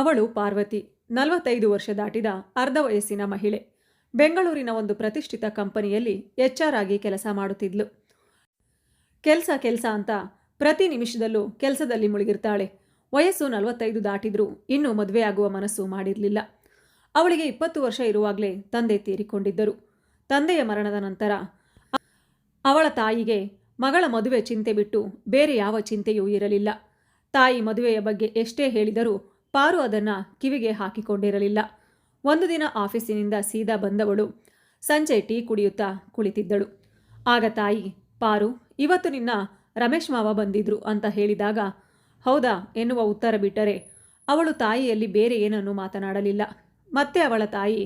ಅವಳು ಪಾರ್ವತಿ, ನಲವತ್ತೈದು ವರ್ಷ ದಾಟಿದ ಅರ್ಧ ವಯಸ್ಸಿನ ಮಹಿಳೆ. ಬೆಂಗಳೂರಿನ ಒಂದು ಪ್ರತಿಷ್ಠಿತ ಕಂಪನಿಯಲ್ಲಿ ಎಚ್ ಆರ್ ಆಗಿ ಕೆಲಸ ಮಾಡುತ್ತಿದ್ಲು. ಕೆಲಸ ಕೆಲಸ ಅಂತ ಪ್ರತಿ ನಿಮಿಷದಲ್ಲೂ ಕೆಲಸದಲ್ಲಿ ಮುಳುಗಿರ್ತಾಳೆ. ವಯಸ್ಸು ನಲವತ್ತೈದು ದಾಟಿದ್ರೂ ಇನ್ನೂ ಮದುವೆಯಾಗುವ ಮನಸ್ಸು ಮಾಡಿರಲಿಲ್ಲ. ಅವಳಿಗೆ ಇಪ್ಪತ್ತು ವರ್ಷ ಇರುವಾಗಲೇ ತಂದೆ ತೀರಿಕೊಂಡಿದ್ದರು. ತಂದೆಯ ಮರಣದ ನಂತರ ಅವಳ ತಾಯಿಗೆ ಮಗಳ ಮದುವೆ ಚಿಂತೆ ಬಿಟ್ಟು ಬೇರೆ ಯಾವ ಚಿಂತೆಯೂ ಇರಲಿಲ್ಲ. ತಾಯಿ ಮದುವೆಯ ಬಗ್ಗೆ ಎಷ್ಟೇ ಹೇಳಿದರೂ ಪಾರು ಅದನ್ನು ಕಿವಿಗೆ ಹಾಕಿಕೊಂಡಿರಲಿಲ್ಲ. ಒಂದು ದಿನ ಆಫೀಸಿನಿಂದ ಸೀದಾ ಬಂದವಳು ಸಂಜೆ ಟೀ ಕುಡಿಯುತ್ತಾ ಕುಳಿತಿದ್ದಳು. ಆಗ ತಾಯಿ, ಪಾರು, ಇವತ್ತು ನಿನ್ನ ರಮೇಶ್ ಮಾವ ಬಂದಿದ್ರು ಅಂತ ಹೇಳಿದಾಗ, ಹೌದಾ ಎನ್ನುವ ಉತ್ತರ ಬಿಟ್ಟರೆ ಅವಳು ತಾಯಿಯಲ್ಲಿ ಬೇರೆ ಏನನ್ನೂ ಮಾತನಾಡಲಿಲ್ಲ. ಮತ್ತೆ ಅವಳ ತಾಯಿ,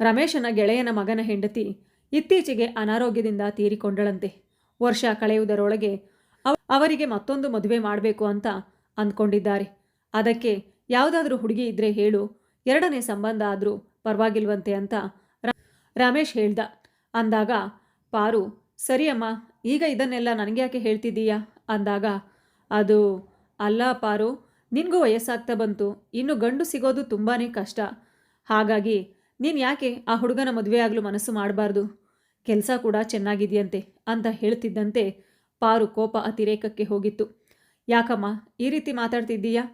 ರಮೇಶನ ಗೆಳೆಯನ ಮಗನ ಹೆಂಡತಿ ಇತ್ತೀಚೆಗೆ ಅನಾರೋಗ್ಯದಿಂದ ತೀರಿಕೊಂಡಳಂತೆ. ವರ್ಷ ಕಳೆಯುವುದರೊಳಗೆ ಅವರಿಗೆ ಮತ್ತೊಂದು ಮದುವೆ ಮಾಡಬೇಕು ಅಂತ ಅಂದ್ಕೊಂಡಿದ್ದಾರೆ. ಅದಕ್ಕೆ ಯಾವುದಾದ್ರೂ ಹುಡುಗಿ ಇದ್ರೆ ಹೇಳು, ಎರಡನೇ ಸಂಬಂಧ ಆದರೂ ಪರವಾಗಿಲ್ವಂತೆ ಅಂತ ರಮೇಶ್ ಹೇಳ್ದ. ಅಂದಾಗ, ಪಾರು, ಸರಿಯಮ್ಮ, ಈಗ ಇದನ್ನೆಲ್ಲ ನನಗೆ ಯಾಕೆ ಹೇಳ್ತಿದ್ದೀಯಾ? ಅಂದಾಗ, ಅದು, ಅಲ್ಲ ಪಾರು, ನಿನಗೂ ವಯಸ್ಸಾಗ್ತಾ ಬಂತು, ಇನ್ನು ಗಂಡು ಸಿಗೋದು ತುಂಬಾ ಕಷ್ಟ. ಹಾಗಾಗಿ, ನೀನು ಯಾಕೆ ಆ ಹುಡುಗನ ಮದುವೆ ಆಗಲು ಮನಸ್ಸು ಮಾಡಬಾರ್ದು? ಕೆಲಸ ಕೂಡ ಚೆನ್ನಾಗಿದೆಯಂತೆ, ಅಂತ ಹೇಳ್ತಿದ್ದಂತೆ ಪಾರು ಕೋಪ ಅತಿರೇಕಕ್ಕೆ ಹೋಗಿತ್ತು. ಯಾಕಮ್ಮ, ಈ ರೀತಿ ಮಾತಾಡ್ತಿದ್ದೀಯಾ?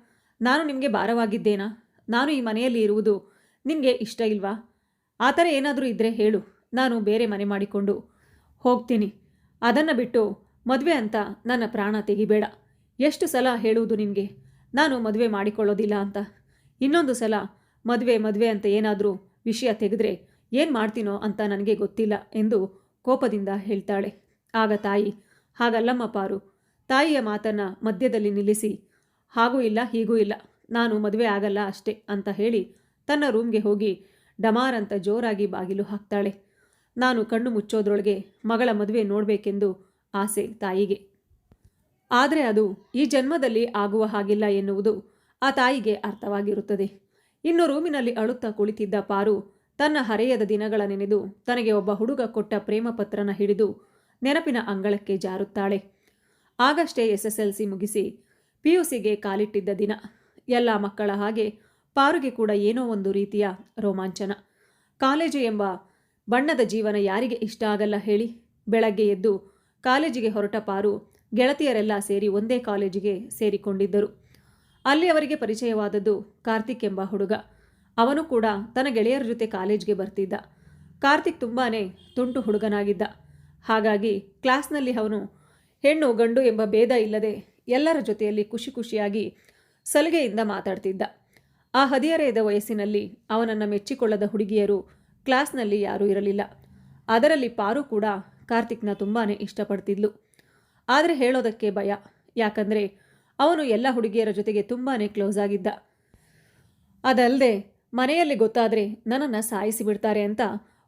ನಾನು ನಿಮಗೆ ಭಾರವಾಗಿದ್ದೇನಾ? ನಾನು ಈ ಮನೆಯಲ್ಲಿ ಇರುವುದು ನಿನಗೆ ಇಷ್ಟ ಇಲ್ವಾ? ಆ ಥರ ಏನಾದರೂ ಇದ್ದರೆ ಹೇಳು. ನಾನು ಬೇರೆ ಮನೆ ಮಾಡಿಕೊಂಡು ಹೋಗ್ತೀನಿ. ಅದನ್ನು ಬಿಟ್ಟು ಮದುವೆ ಅಂತ ನನ್ನ ಪ್ರಾಣ ತೆಗಿಬೇಡ. ಎಷ್ಟು ಸಲ ಹೇಳುವುದು ನಿನಗೆ? ನಾನು ಮದುವೆ ಮಾಡಿಕೊಳ್ಳೋದಿಲ್ಲ ಅಂತ. ಇನ್ನೊಂದು ಸಲ ಮದುವೆ ಮದುವೆ ಅಂತ ಏನಾದರೂ ವಿಷಯ ತೆಗೆದ್ರೆ ಏನು ಮಾಡ್ತೀನೋ ಅಂತ ನನಗೆ ಗೊತ್ತಿಲ್ಲ ಎಂದು ಕೋಪದಿಂದ ಹೇಳ್ತಾಳೆ. ಆಗ ತಾಯಿ, ಹಾಗಲ್ಲಮ್ಮ ಪಾರು, ತಾಯಿಯ ಮಾತನ್ನು ಮಧ್ಯದಲ್ಲಿ ನಿಲ್ಲಿಸಿ ಹಾಗೂ ಇಲ್ಲ, ಹೀಗೂ ಇಲ್ಲ, ನಾನು ಮದುವೆ ಆಗಲ್ಲ ಅಷ್ಟೇ ಅಂತ ಹೇಳಿ ತನ್ನ ರೂಮ್ಗೆ ಹೋಗಿ ಡಮಾರ್ ಅಂತ ಜೋರಾಗಿ ಬಾಗಿಲು ಹಾಕ್ತಾಳೆ. ನಾನು ಕಣ್ಣು ಮುಚ್ಚೋದ್ರೊಳಗೆ ಮಗಳ ಮದುವೆ ನೋಡಬೇಕೆಂದು ಆಸೆ ತಾಯಿಗೆ. ಆದರೆ ಅದು ಈ ಜನ್ಮದಲ್ಲಿ ಆಗುವ ಹಾಗಿಲ್ಲ ಎನ್ನುವುದು ಆ ತಾಯಿಗೆ ಅರ್ಥವಾಗಿರುತ್ತದೆ. ಇನ್ನು ರೂಮಿನಲ್ಲಿ ಅಳುತ್ತಾ ಕುಳಿತಿದ್ದ ಪಾರು ತನ್ನ ಹರೆಯದ ದಿನಗಳ ನೆನೆದು ತನಗೆ ಒಬ್ಬ ಹುಡುಗ ಕೊಟ್ಟ ಪ್ರೇಮ ಪತ್ರನ ಹಿಡಿದು ನೆನಪಿನ ಅಂಗಳಕ್ಕೆ ಜಾರುತ್ತಾಳೆ. ಆಗಷ್ಟೇ ಎಸ್ ಎಸ್ ಎಲ್ ಸಿ ಮುಗಿಸಿ ಪಿ ಯು ಸಿಗೆ ಕಾಲಿಟ್ಟಿದ್ದ ದಿನ. ಎಲ್ಲ ಮಕ್ಕಳ ಹಾಗೆ ಪಾರುಗೆ ಕೂಡ ಏನೋ ಒಂದು ರೀತಿಯ ರೋಮಾಂಚನ. ಕಾಲೇಜು ಎಂಬ ಬಣ್ಣದ ಜೀವನ ಯಾರಿಗೆ ಇಷ್ಟ ಆಗಲ್ಲ ಹೇಳಿ. ಬೆಳಗ್ಗೆ ಎದ್ದು ಕಾಲೇಜಿಗೆ ಹೊರಟ ಪಾರು ಗೆಳತಿಯರೆಲ್ಲ ಸೇರಿ ಒಂದೇ ಕಾಲೇಜಿಗೆ ಸೇರಿಕೊಂಡಿದ್ದರು. ಅಲ್ಲಿ ಅವರಿಗೆ ಪರಿಚಯವಾದದ್ದು ಕಾರ್ತಿಕ್ ಎಂಬ ಹುಡುಗ. ಅವನು ಕೂಡ ತನ್ನ ಗೆಳೆಯರ ಜೊತೆ ಕಾಲೇಜ್ಗೆ ಬರ್ತಿದ್ದ. ಕಾರ್ತಿಕ್ ತುಂಬಾ ತುಂಟು ಹುಡುಗನಾಗಿದ್ದ. ಹಾಗಾಗಿ ಕ್ಲಾಸ್ನಲ್ಲಿ ಅವನು ಹೆಣ್ಣು ಗಂಡು ಎಂಬ ಭೇದ ಇಲ್ಲದೆ ಎಲ್ಲರ ಜೊತೆಯಲ್ಲಿ ಖುಷಿ ಖುಷಿಯಾಗಿ ಸಲುಗೆಯಿಂದ ಮಾತಾಡ್ತಿದ್ದ. ಆ ಹದಿಹರೆಯದ ವಯಸ್ಸಿನಲ್ಲಿ ಅವನನ್ನು ಮೆಚ್ಚಿಕೊಳ್ಳದ ಹುಡುಗಿಯರು ಕ್ಲಾಸ್ನಲ್ಲಿ ಯಾರೂ ಇರಲಿಲ್ಲ. ಅದರಲ್ಲಿ ಪಾರು ಕೂಡ ಕಾರ್ತಿಕ್ನ ತುಂಬಾ ಇಷ್ಟಪಡ್ತಿದ್ಲು. ಆದರೆ ಹೇಳೋದಕ್ಕೆ ಭಯ. ಯಾಕಂದರೆ ಅವನು ಎಲ್ಲ ಹುಡುಗಿಯರ ಜೊತೆಗೆ ತುಂಬಾ ಕ್ಲೋಸ್ ಆಗಿದ್ದ. ಅದಲ್ಲದೆ ಮನೆಯಲ್ಲಿ ಗೊತ್ತಾದರೆ ನನ್ನನ್ನು ಸಾಯಿಸಿ ಬಿಡ್ತಾರೆ ಅಂತ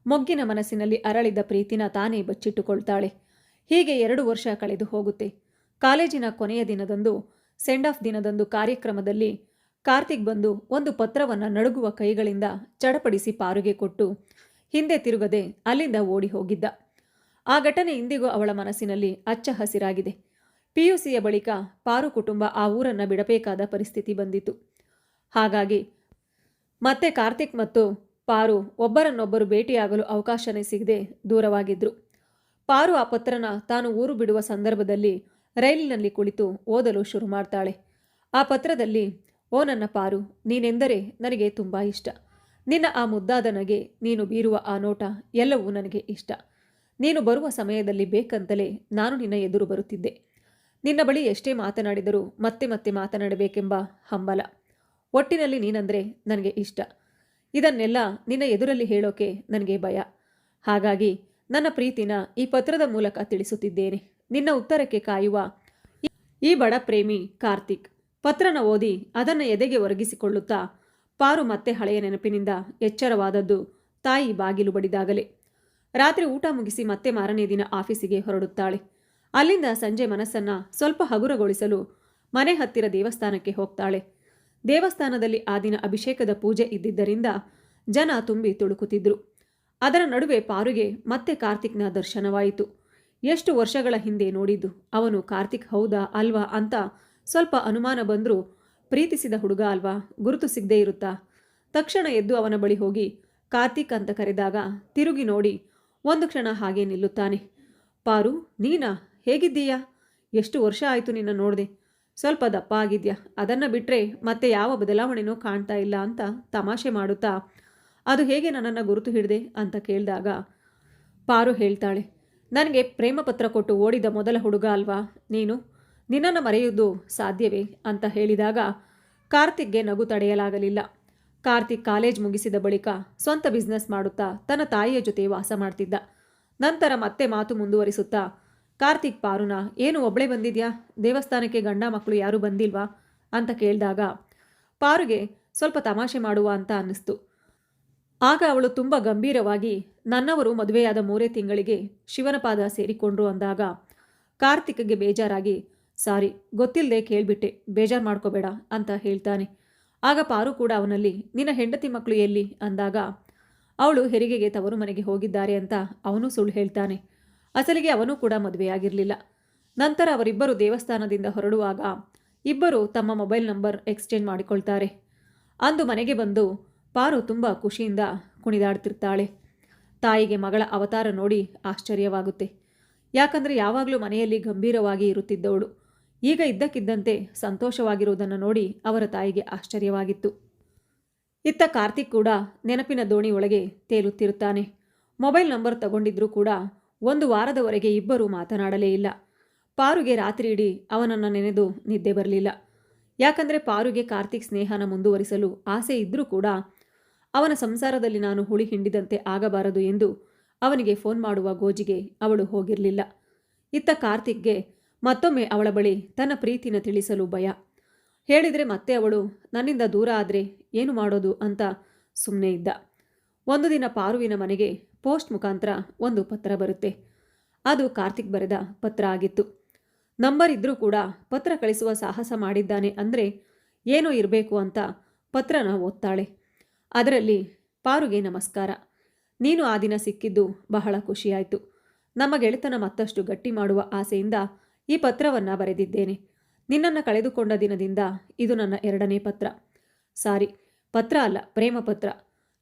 ಮೊಗ್ಗಿನ ಮನಸ್ಸಿನಲ್ಲಿ ಅರಳಿದ ಪ್ರೀತಿನ ತಾನೇ ಬಚ್ಚಿಟ್ಟುಕೊಳ್ತಾಳೆ. ಹೀಗೆ ಎರಡು ವರ್ಷ ಕಳೆದು ಹೋಗುತ್ತೆ. ಕಾಲೇಜಿನ ಕೊನೆಯ ದಿನದಂದು ಸೆಂಡ್ ಆಫ್ ದಿನದಂದು ಕಾರ್ಯಕ್ರಮದಲ್ಲಿ ಕಾರ್ತಿಕ್ ಬಂದು ಒಂದು ಪತ್ರವನ್ನು ನಡುಗುವ ಕೈಗಳಿಂದ ಚಡಪಡಿಸಿ ಪಾರುಗೆ ಕೊಟ್ಟು ಹಿಂದೆ ತಿರುಗದೆ ಅಲ್ಲಿಂದ ಓಡಿ ಹೋಗಿದ್ದ. ಆ ಘಟನೆ ಇಂದಿಗೂ ಅವಳ ಮನಸ್ಸಿನಲ್ಲಿ ಅಚ್ಚ ಹಸಿರಾಗಿದೆ. ಪಿಯುಸಿಯ ಬಳಿಕ ಪಾರು ಕುಟುಂಬ ಆ ಊರನ್ನು ಬಿಡಬೇಕಾದ ಪರಿಸ್ಥಿತಿ ಬಂದಿತು ಹಾಗಾಗಿ ಮತ್ತೆ ಕಾರ್ತಿಕ್ ಮತ್ತು ಪಾರು ಒಬ್ಬರನ್ನೊಬ್ಬರು ಭೇಟಿಯಾಗಲು ಅವಕಾಶನೇ ಸಿಗದೆ ದೂರವಾಗಿದ್ದರು ಪಾರು ಆ ಪತ್ರನ ತಾನು ಊರು ಬಿಡುವ ಸಂದರ್ಭದಲ್ಲಿ ರೈಲಿನಲ್ಲಿ ಕುಳಿತು ಓದಲು ಶುರು ಮಾಡ್ತಾಳೆ. ಆ ಪತ್ರದಲ್ಲಿ, ಓ ನನ್ನ ಪಾರು, ನೀನೆಂದರೆ ನನಗೆ ತುಂಬ ಇಷ್ಟ. ನಿನ್ನ ಆ ಮುದ್ದಾದ ನಗೆ ನೀನು ಬೀರುವ ಆ ನೋಟ ಎಲ್ಲವೂ ನನಗೆ ಇಷ್ಟ. ನೀನು ಬರುವ ಸಮಯದಲ್ಲಿ ಬೇಕಂತಲೇ ನಾನು ನಿನ್ನ ಎದುರು ಬರುತ್ತಿದ್ದೆ. ನಿನ್ನ ಬಳಿ ಎಷ್ಟೇ ಮಾತನಾಡಿದರೂ ಮತ್ತೆ ಮತ್ತೆ ಮಾತನಾಡಬೇಕೆಂಬ ಹಂಬಲ. ಒಟ್ಟಿನಲ್ಲಿ ನೀನಂದರೆ ನನಗೆ ಇಷ್ಟ. ಇದನ್ನೆಲ್ಲ ನಿನ್ನ ಎದುರಲ್ಲಿ ಹೇಳೋಕೆ ನನಗೆ ಭಯ. ಹಾಗಾಗಿ ನನ್ನ ಪ್ರೀತಿನ ಈ ಪತ್ರದ ಮೂಲಕ ತಿಳಿಸುತ್ತಿದ್ದೇನೆ. ನಿನ್ನ ಉತ್ತರಕ್ಕೆ ಕಾಯುವ. ಈ- ಬಡ ಪ್ರೇಮಿ ಕಾರ್ತಿಕ್ ಪತ್ರನ ಓದಿ ಅದನ್ನು ಎದೆಗೆ ಒರಗಿಸಿಕೊಳ್ಳುತ್ತಾ ಪಾರು ಮತ್ತೆ ಹಳೆಯ ನೆನಪಿನಿಂದ ಎಚ್ಚರವಾದದ್ದು ತಾಯಿ ಬಾಗಿಲು ಬಡಿದಾಗಲೇ. ರಾತ್ರಿ ಊಟ ಮುಗಿಸಿ ಮತ್ತೆ ಮಾರನೇ ದಿನ ಆಫೀಸಿಗೆ ಹೊರಡುತ್ತಾಳೆ. ಅಲ್ಲಿಂದ ಸಂಜೆ ಮನಸ್ಸನ್ನ ಸ್ವಲ್ಪ ಹಗುರಗೊಳಿಸಲು ಮನೆ ಹತ್ತಿರ ದೇವಸ್ಥಾನಕ್ಕೆ ಹೋಗ್ತಾಳೆ. ದೇವಸ್ಥಾನದಲ್ಲಿ ಆ ದಿನ ಅಭಿಷೇಕದ ಪೂಜೆ ಇದ್ದಿದ್ದರಿಂದ ಜನ ತುಂಬಿ ತುಳುಕುತ್ತಿದ್ರು. ಅದರ ನಡುವೆ ಪಾರುಗೆ ಮತ್ತೆ ಕಾರ್ತಿಕ್ನ ದರ್ಶನವಾಯಿತು. ಎಷ್ಟು ವರ್ಷಗಳ ಹಿಂದೆ ನೋಡಿದ್ದು? ಅವನು ಕಾರ್ತಿಕ್ ಹೌದಾ ಅಲ್ವಾ ಅಂತ ಸ್ವಲ್ಪ ಅನುಮಾನ ಬಂದರೂ ಪ್ರೀತಿಸಿದ ಹುಡುಗ ಅಲ್ವಾ? ಗುರುತು ಸಿಗದೇ ಇರುತ್ತಾ? ತಕ್ಷಣ ಎದ್ದು ಅವನ ಬಳಿ ಹೋಗಿ ಕಾರ್ತಿಕ್ ಅಂತ ಕರೆದಾಗ ತಿರುಗಿ ನೋಡಿ ಒಂದು ಕ್ಷಣ ಹಾಗೆ ನಿಲ್ಲುತ್ತಾನೆ. ಪಾರು, ನೀನಾ? ಹೇಗಿದ್ದೀಯಾ? ಎಷ್ಟು ವರ್ಷ ಆಯಿತು ನಿನ್ನ ನೋಡಿದೆ. ಸ್ವಲ್ಪ ದಪ್ಪ ಆಗಿದ್ಯಾ ಅದನ್ನು ಬಿಟ್ಟರೆ ಮತ್ತೆ ಯಾವ ಬದಲಾವಣೆನೂ ಕಾಣ್ತಾ ಇಲ್ಲ ಅಂತ ತಮಾಷೆ ಮಾಡುತ್ತಾ, ಅದು ಹೇಗೆ ನನ್ನನ್ನು ಗುರುತು ಹಿಡಿದೆ ಅಂತ ಕೇಳಿದಾಗ ಪಾರು ಹೇಳ್ತಾಳೆ ನನಗೆ ಪ್ರೇಮ ಪತ್ರ ಕೊಟ್ಟು ಓಡಿದ ಮೊದಲ ಹುಡುಗ ಅಲ್ವಾ ನೀನು? ನಿನ್ನನ್ನು ಮರೆಯುವುದು ಸಾಧ್ಯವೇ ಅಂತ ಹೇಳಿದಾಗ ಕಾರ್ತಿಕ್ಗೆ ನಗು ತಡೆಯಲಾಗಲಿಲ್ಲ. ಕಾರ್ತಿಕ್ ಕಾಲೇಜ್ ಮುಗಿಸಿದ ಬಳಿಕ ಸ್ವಂತ ಬಿಸ್ನೆಸ್ ಮಾಡುತ್ತಾ ತನ್ನ ತಾಯಿಯ ಜೊತೆ ವಾಸ ಮಾಡ್ತಿದ್ದ. ನಂತರ ಮತ್ತೆ ಮಾತು ಮುಂದುವರಿಸುತ್ತಾ, ಕಾರ್ತಿಕ್ ಪಾರುನ, ಏನು ಒಬ್ಬಳೇ ಬಂದಿದ್ಯಾ? ದೇವಸ್ಥಾನಕ್ಕೆ ಗಂಡ ಮಕ್ಕಳು ಯಾರೂ ಬಂದಿಲ್ವಾ? ಅಂತ ಕೇಳಿದಾಗ, ಪಾರುಗೆ ಸ್ವಲ್ಪ ತಮಾಷೆ ಮಾಡುವ ಅಂತ ಅನ್ನಿಸ್ತು. ಆಗ ಅವಳು ತುಂಬ ಗಂಭೀರವಾಗಿ, ನನ್ನವರು ಮದುವೆಯಾದ ಮೂರೇ ತಿಂಗಳಿಗೆ ಶಿವನ ಪಾದ ಸೇರಿಕೊಂಡ್ರು ಅಂದಾಗ ಕಾರ್ತಿಕ್ಗೆ ಬೇಜಾರಾಗಿ, ಸಾರಿ ಗೊತ್ತಿಲ್ಲದೆ ಕೇಳಿಬಿಟ್ಟೆ, ಬೇಜಾರು ಮಾಡ್ಕೋಬೇಡ ಅಂತ ಹೇಳ್ತಾನೆ. ಆಗ ಪಾರು ಕೂಡ ಅವನಲ್ಲಿ, ನಿನ್ನ ಹೆಂಡತಿ ಮಕ್ಕಳು ಎಲ್ಲಿ? ಅಂದಾಗ, ಅವಳು ಹೆರಿಗೆಗೆ ತವರು ಮನೆಗೆ ಹೋಗಿದ್ದಾರೆ ಅಂತ ಅವನು ಸುಳ್ಳು ಹೇಳ್ತಾನೆ. ಅಸಲಿಗೆ ಅವನು ಕೂಡ ಮದುವೆಯಾಗಿರಲಿಲ್ಲ. ನಂತರ ಅವರಿಬ್ಬರು ದೇವಸ್ಥಾನದಿಂದ ಹೊರಡುವಾಗ, ಇಬ್ಬರು ತಮ್ಮ ಮೊಬೈಲ್ ನಂಬರ್ ಎಕ್ಸ್ಚೇಂಜ್ ಮಾಡಿಕೊಳ್ತಾರೆ. ಅಂದು ಮನೆಗೆ ಬಂದು ಪಾರು ತುಂಬ ಖುಷಿಯಿಂದ ಕುಣಿದಾಡ್ತಿರ್ತಾಳೆ. ತಾಯಿಗೆ ಮಗಳ ಅವತಾರ ನೋಡಿ ಆಶ್ಚರ್ಯವಾಗುತ್ತೆ. ಯಾಕಂದರೆ ಯಾವಾಗಲೂ ಮನೆಯಲ್ಲಿ ಗಂಭೀರವಾಗಿ ಇರುತ್ತಿದ್ದವಳು. ಈಗ ಇದ್ದಕ್ಕಿದ್ದಂತೆ ಸಂತೋಷವಾಗಿರುವುದನ್ನು ನೋಡಿ ಅವರ ತಾಯಿಗೆ ಆಶ್ಚರ್ಯವಾಗಿತ್ತು. ಇತ್ತ ಕಾರ್ತಿಕ್ ಕೂಡ ನೆನಪಿನ ದೋಣಿ ಒಳಗೆ ತೇಲುತ್ತಿರುತ್ತಾನೆ. ಮೊಬೈಲ್ ನಂಬರ್ ತಗೊಂಡಿದ್ರೂ ಕೂಡ ಒಂದು ವಾರದವರೆಗೆ ಇಬ್ಬರೂ ಮಾತನಾಡಲೇ ಇಲ್ಲ. ಪಾರುಗೆ ರಾತ್ರಿ ಇಡೀ ಅವನನ್ನು ನೆನೆದು ನಿದ್ದೆ ಬರಲಿಲ್ಲ. ಯಾಕಂದರೆ ಪಾರುಗೆ ಕಾರ್ತಿಕ್ ಸ್ನೇಹನ ಮುಂದುವರಿಸಲು ಆಸೆ ಇದ್ದರೂ ಕೂಡ ಅವನ ಸಂಸಾರದಲ್ಲಿ ನಾನು ಹುಳಿ ಹಿಂಡಿದಂತೆ ಆಗಬಾರದು ಎಂದು ಅವನಿಗೆ ಫೋನ್ ಮಾಡುವ ಗೋಜಿಗೆ ಅವಳು ಹೋಗಿರಲಿಲ್ಲ. ಇತ್ತ ಕಾರ್ತಿಕ್ಗೆ ಮತ್ತೊಮ್ಮೆ ಅವಳ ಬಳಿ ತನ್ನ ಪ್ರೀತಿನ ತಿಳಿಸಲು ಭಯ. ಹೇಳಿದರೆ ಮತ್ತೆ ಅವಳು, ನನ್ನಿಂದ ದೂರ ಆದರೆ ಏನು ಮಾಡೋದು? ಅಂತ ಸುಮ್ಮನೆ ಇದ್ದ. ಒಂದು ದಿನ ಪಾರುವಿನ ಮನೆಗೆ ಪೋಸ್ಟ್ ಮುಖಾಂತರ ಒಂದು ಪತ್ರ ಬರುತ್ತೆ. ಅದು ಕಾರ್ತಿಕ್ ಬರೆದ ಪತ್ರ ಆಗಿತ್ತು. ನಂಬರ್ ಇದ್ದರೂ ಕೂಡ ಪತ್ರ ಕಳಿಸುವ ಸಾಹಸ ಮಾಡಿದ್ದಾನೆ ಅಂದರೆ ಏನೋ ಇರಬೇಕು ಅಂತ ಪತ್ರನ ಓದ್ತಾಳೆ. ಅದರಲ್ಲಿ ಪಾರುಗೆ ನಮಸ್ಕಾರ. ನೀನು ಆ ದಿನ ಸಿಕ್ಕಿದ್ದು ಬಹಳ ಖುಷಿಯಾಯಿತು. ನಮ್ಮ ಗೆಳೆತನ ಮತ್ತಷ್ಟು ಗಟ್ಟಿ ಮಾಡುವ ಆಸೆಯಿಂದ ಈ ಪತ್ರವನ್ನು ಬರೆದಿದ್ದೇನೆ. ನಿನ್ನನ್ನು ಕಳೆದುಕೊಂಡ ದಿನದಿಂದ ಇದು ನನ್ನ ಎರಡನೇ ಪತ್ರ. ಸಾರಿ, ಪತ್ರ ಅಲ್ಲ, ಪ್ರೇಮ ಪತ್ರ.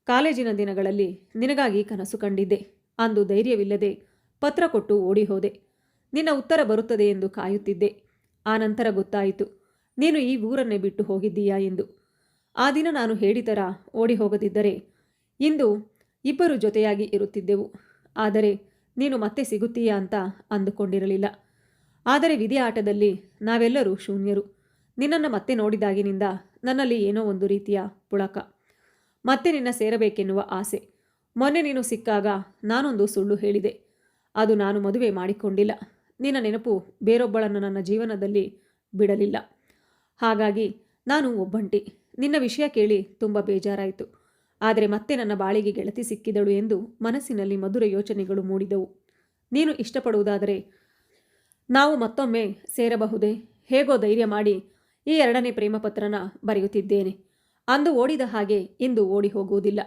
ಕಾಲೇಜಿನ ದಿನಗಳಲ್ಲಿ ನಿನಗಾಗಿ ಕನಸು ಕಂಡಿದ್ದೆ. ಅಂದು ಧೈರ್ಯವಿಲ್ಲದೆ ಪತ್ರ ಕೊಟ್ಟು ಓಡಿ ಹೋದೆ ನಿನ್ನ ಉತ್ತರ ಬರುತ್ತದೆ ಎಂದು ಕಾಯುತ್ತಿದ್ದೆ. ಆ ನಂತರ ಗೊತ್ತಾಯಿತು, ನೀನು ಈ ಊರನ್ನೇ ಬಿಟ್ಟು ಹೋಗಿದ್ದೀಯಾ ಎಂದು. ಆ ದಿನ ನಾನು ಹೇಳಿದರ ಓಡಿ ಹೋಗದಿದ್ದರೆ ಇಂದು ಇಬ್ಬರು ಜೊತೆಯಾಗಿ ಇರುತ್ತಿದ್ದೆವು. ಆದರೆ ನೀನು ಮತ್ತೆ ಸಿಗುತ್ತೀಯಾ ಅಂತ ಅಂದುಕೊಂಡಿರಲಿಲ್ಲ. ಆದರೆ ವಿಧಿ ಆಟದಲ್ಲಿ ನಾವೆಲ್ಲರೂ ಶೂನ್ಯರು. ನಿನ್ನನ್ನು ಮತ್ತೆ ನೋಡಿದಾಗಿನಿಂದ ನನ್ನಲ್ಲಿ ಏನೋ ಒಂದು ರೀತಿಯ ಪುಳಕ. ಮತ್ತೆ ನಿನ್ನ ಸೇರಬೇಕೆನ್ನುವ ಆಸೆ. ಮೊನ್ನೆ ನೀನು ಸಿಕ್ಕಾಗ ನಾನೊಂದು ಸುಳ್ಳು ಹೇಳಿದೆ. ಅದು ನಾನು ಮದುವೆ ಮಾಡಿಕೊಂಡಿಲ್ಲ. ನಿನ್ನ ನೆನಪು ಬೇರೊಬ್ಬಳನ್ನು ನನ್ನ ಜೀವನದಲ್ಲಿ ಬಿಡಲಿಲ್ಲ. ಹಾಗಾಗಿ ನಾನು ಒಬ್ಬಂಟಿ. ನಿನ್ನ ವಿಷಯ ಕೇಳಿ ತುಂಬ ಬೇಜಾರಾಯಿತು. ಆದರೆ ಮತ್ತೆ ನನ್ನ ಬಾಳಿಗೆ ಗೆಳತಿ ಸಿಕ್ಕಿದಳು ಎಂದು ಮನಸ್ಸಿನಲ್ಲಿ ಮಧುರ ಯೋಚನೆಗಳು ಮೂಡಿದವು. ನೀನು ಇಷ್ಟಪಡುವುದಾದರೆ ನಾವು ಮತ್ತೊಮ್ಮೆ ಸೇರಬಹುದೇ? ಹೇಗೋ ಧೈರ್ಯ ಮಾಡಿ ಈ ಎರಡನೇ ಪ್ರೇಮಪತ್ರನ ಬರೆಯುತ್ತಿದ್ದೇನೆ. ಅಂದು ಓಡಿದ ಹಾಗೆ ಇಂದು ಓಡಿ ಹೋಗುವುದಿಲ್ಲ.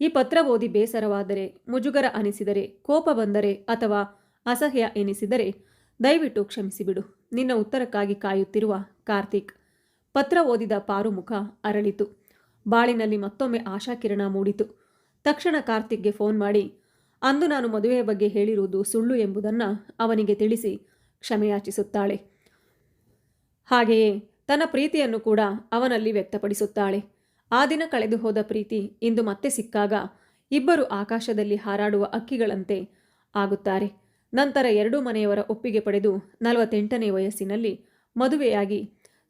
ಈ ಪತ್ರ ಓದಿ ಬೇಸರವಾದರೆ, ಮುಜುಗರ ಅನಿಸಿದರೆ, ಕೋಪ ಬಂದರೆ ಅಥವಾ ಅಸಹ್ಯ ಎನಿಸಿದರೆ ದಯವಿಟ್ಟು ಕ್ಷಮಿಸಿಬಿಡು. ನಿನ್ನ ಉತ್ತರಕ್ಕಾಗಿ ಕಾಯುತ್ತಿರುವ ಕಾರ್ತಿಕ್. ಪತ್ರ ಓದಿದ ಪಾರುಮುಖ ಅರಳಿತು. ಬಾಳಿನಲ್ಲಿ ಮತ್ತೊಮ್ಮೆ ಆಶಾಕಿರಣ ಮೂಡಿತು. ತಕ್ಷಣ ಕಾರ್ತಿಕ್ಗೆ ಫೋನ್ ಮಾಡಿ, ಅಂದು ನಾನು ಮದುವೆಯ ಬಗ್ಗೆ ಹೇಳಿರುವುದು ಸುಳ್ಳು ಎಂಬುದನ್ನು ಅವನಿಗೆ ತಿಳಿಸಿ ಕ್ಷಮೆಯಾಚಿಸುತ್ತಾಳೆ. ಹಾಗೆಯೇ ತನ್ನ ಪ್ರೀತಿಯನ್ನು ಕೂಡ ಅವನಲ್ಲಿ ವ್ಯಕ್ತಪಡಿಸುತ್ತಾಳೆ. ಆ ದಿನ ಕಳೆದು ಹೋದ ಪ್ರೀತಿ ಇಂದು ಮತ್ತೆ ಸಿಕ್ಕಾಗ ಇಬ್ಬರು ಆಕಾಶದಲ್ಲಿ ಹಾರಾಡುವ ಅಕ್ಕಿಗಳಂತೆ ಆಗುತ್ತಾರೆ. ನಂತರ ಎರಡೂ ಮನೆಯವರ ಒಪ್ಪಿಗೆ ಪಡೆದು ನಲವತ್ತೆಂಟನೇ ವಯಸ್ಸಿನಲ್ಲಿ ಮದುವೆಯಾಗಿ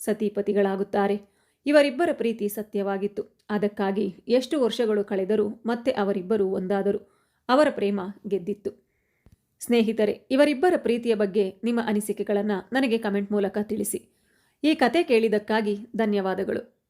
ಸತಿಪತಿಗಳಾಗುತ್ತಾರೆ. ಇವರಿಬ್ಬರ ಪ್ರೀತಿ ಸತ್ಯವಾಗಿತ್ತು. ಅದಕ್ಕಾಗಿ ಎಷ್ಟು ವರ್ಷಗಳು ಕಳೆದರೂ ಮತ್ತೆ ಅವರಿಬ್ಬರು ಒಂದಾದರು. ಅವರ ಪ್ರೇಮ ಗೆದ್ದಿತ್ತು. ಸ್ನೇಹಿತರೆ, ಇವರಿಬ್ಬರ ಪ್ರೀತಿಯ ಬಗ್ಗೆ ನಿಮ್ಮ ಅನಿಸಿಕೆಗಳನ್ನು ನನಗೆ ಕಮೆಂಟ್ ಮೂಲಕ ತಿಳಿಸಿ. ಈ ಕತೆ ಕೇಳಿದ್ದಕ್ಕಾಗಿ ಧನ್ಯವಾದಗಳು.